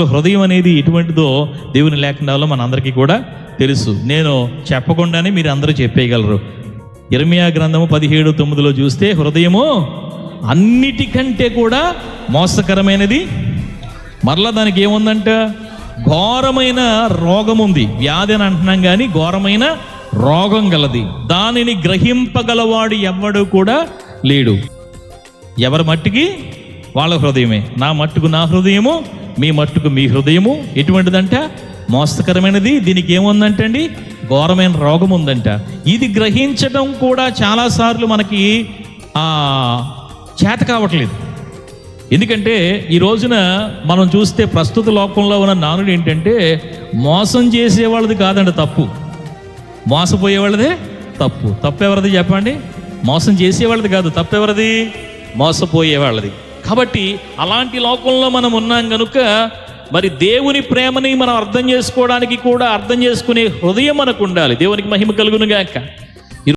హృదయం అనేది ఎటువంటిదో దేవుని లేకుండా మనందరికీ కూడా తెలుసు. నేను చెప్పకుండానే మీరు అందరూ చెప్పేయగలరు. ఇర్మియా గ్రంథము పదిహేడు తొమ్మిదిలో చూస్తే హృదయము అన్నిటికంటే కూడా మోసకరమైనది. మరలా దానికి ఏముందంట? ఘోరమైన రోగం ఉంది. వ్యాధి అని అంటున్నాం కానీ ఘోరమైన రోగం గలది. దానిని గ్రహింపగలవాడు ఎవ్వడు కూడా లేడు. ఎవరి మట్టికి? వాళ్ళ హృదయమే. నా మట్టుకు నా హృదయము మీ మట్టుకు మీ హృదయము ఎటువంటిదంట? మోస్తకరమైనది. దీనికి ఏముందంటండి? ఘోరమైన రోగం ఉందంట ఇది గ్రహించడం కూడా చాలాసార్లు మనకి చేత కావట్లేదు. ఎందుకంటే ఈ రోజున మనం చూస్తే ప్రస్తుత లోకంలో ఉన్న నానుడు ఏంటంటే మోసం చేసేవాళ్ళది కాదండి తప్పు. మోసపోయే వాళ్ళదే తప్పు. తప్పు ఎవరిది చెప్పండి? మోసం చేసేవాళ్ళది కాదు. తప్పు ఎవరిది మోసపోయే వాళ్ళది కాబట్టి అలాంటి లోకంలో మనం ఉన్నాం కనుక మరి దేవుని ప్రేమని మనం అర్థం చేసుకోవడానికి కూడా అర్థం చేసుకునే హృదయం మనకు ఉండాలి. దేవునికి మహిమ కలుగునుగాక